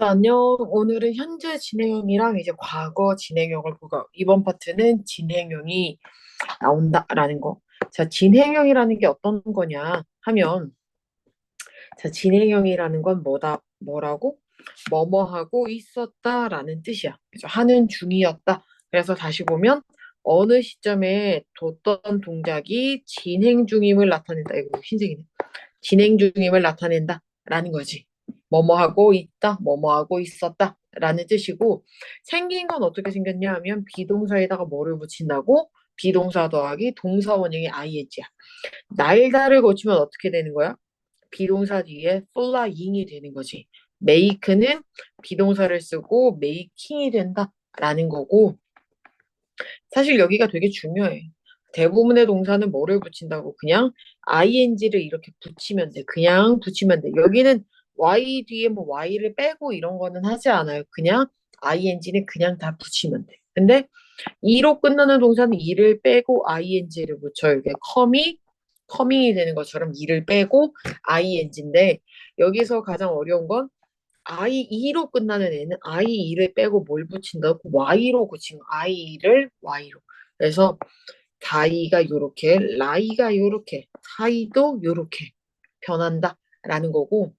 자, 안녕. 오늘은 현재 진행형이랑 이제 과거 진행형을 보고 이번 파트는 진행형이 나온다라는 거. 자, 진행형이라는 게 어떤 거냐 하면 자, 진행형이라는 건 뭐다 뭐라고? 뭐뭐 하고 있었다라는 뜻이야. 그래서 하는 중이었다. 그래서 다시 보면 어느 시점에 뒀던 동작이 진행 중임을 나타낸다. 이거 흰색이네. 진행 중임을 나타낸다라는 거지. 뭐뭐 하고 있다, 뭐뭐 하고 있었다 라는 뜻이고 생긴 건 어떻게 생겼냐 하면 비동사에다가 뭐를 붙인다고 비동사 더하기 동사 원형이 ing야. 날다를 고치면 어떻게 되는 거야? 비동사 뒤에 flying이 되는 거지. make는 비동사를 쓰고 making이 된다 라는 거고 사실 여기가 되게 중요해. 대부분의 동사는 뭐를 붙인다고 그냥 ing를 이렇게 붙이면 돼. 그냥 붙이면 돼. 여기는 y 뒤에 뭐 y를 빼고 이런 거는 하지 않아요. 그냥 ing는 그냥 다 붙이면 돼. 근데 e로 끝나는 동사는 e를 빼고 ing를 붙여요. 이게 com이 coming이 되는 것처럼 e를 빼고 ing인데 여기서 가장 어려운 건 i e로 끝나는 애는 i e를 빼고 뭘 붙인다고 y로 붙인 거. i를 y로. 그래서 다이가 요렇게, 라이가 요렇게, 사이도 요렇게 변한다라는 거고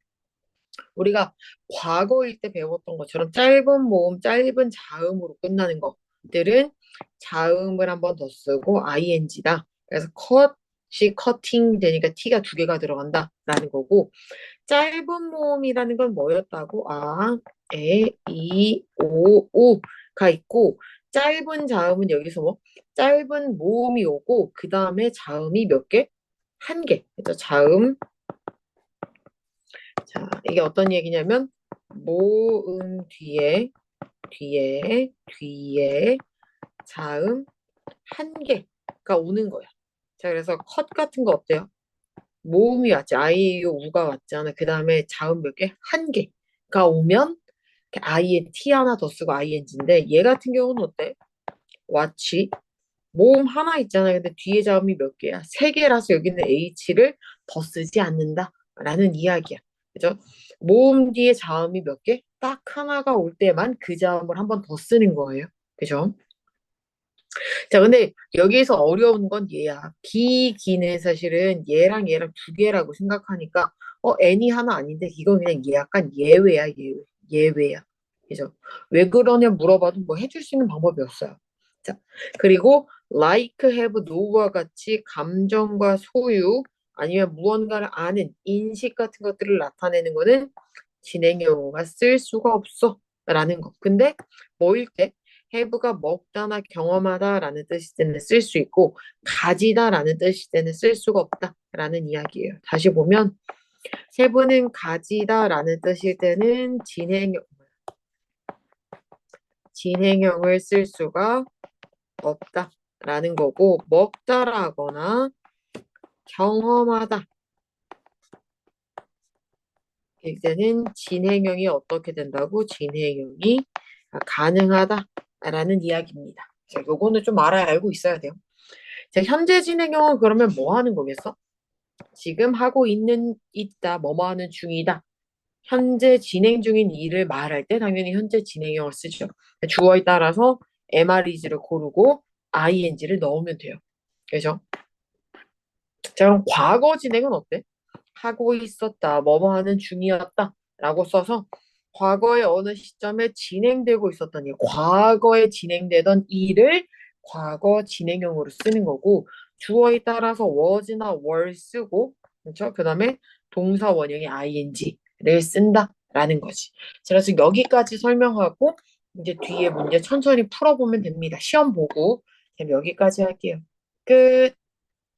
우리가 과거일 때 배웠던 것처럼 짧은 모음, 짧은 자음으로 끝나는 것들은 자음을 한 번 더 쓰고 ing다. 그래서 컷이 커팅 되니까 t가 두 개가 들어간다라는 거고 짧은 모음이라는 건 뭐였다고? 아, 에, 이, 오, 오가 있고 짧은 자음은 여기서 뭐 짧은 모음이 오고 그 다음에 자음이 몇 개? 한 개. 그래서 자음 자, 이게 어떤 얘기냐면 모음 뒤에 뒤에 뒤에 자음 한 개가 오는 거야. 자, 그래서 컷 같은 거 어때요? 모음이 왔지. 아이유 우가 왔잖아. 그 다음에 자음 몇 개? 한 개가 오면 아이에 t 하나 더 쓰고 ing인데 얘 같은 경우는 어때? 왔지. 모음 하나 있잖아. 근데 뒤에 자음이 몇 개야? 세 개라서 여기는 h를 더 쓰지 않는다. 라는 이야기야. 그죠? 모음 뒤에 자음이 몇 개? 딱 하나가 올 때만 그 자음을 한 번 더 쓰는 거예요. 그죠? 자, 근데 여기서 어려운 건 얘야. 기, 기는 사실은 얘랑 얘랑 두 개라고 생각하니까, 어, n이 하나 아닌데, 이건 그냥 얘 약간 예외야, 예외. 예외야. 그죠? 왜 그러냐 물어봐도 뭐 해줄 수 있는 방법이 없어요. 자, 그리고 like, have, know와 같이 감정과 소유, 아니면 무언가를 아는 인식 같은 것들을 나타내는 거는 진행형어가 쓸 수가 없어 라는 거. 근데 뭐일 때 have가 먹다나 경험하다라는 뜻일 때는 쓸 수 있고 가지다라는 뜻일 때는 쓸 수가 없다라는 이야기예요. 다시 보면 세부는 가지다라는 뜻일 때는 진행형 진행형을 쓸 수가 없다라는 거고 먹다라거나 경험하다. 이제는 진행형이 어떻게 된다고? 진행형이 가능하다라는 이야기입니다. 자, 요거는 좀 알아야 알고 있어야 돼요. 자, 현재 진행형은 그러면 뭐 하는 거겠어? 지금 하고 있는, 있다, 뭐뭐 하는 중이다. 현재 진행 중인 일을 말할 때 당연히 현재 진행형을 쓰죠. 주어에 따라서 MREG를 고르고 ING를 넣으면 돼요. 그죠? 자, 그럼 과거 진행은 어때? 하고 있었다, 뭐뭐 하는 중이었다 라고 써서 과거의 어느 시점에 진행되고 있었던 일, 과거에 진행되던 일을 과거 진행형으로 쓰는 거고 주어에 따라서 was나 were 쓰고 그렇죠? 그 다음에 동사 원형이 ing를 쓴다라는 거지. 그래서 여기까지 설명하고 이제 뒤에 문제 천천히 풀어보면 됩니다. 시험 보고 여기까지 할게요. 끝.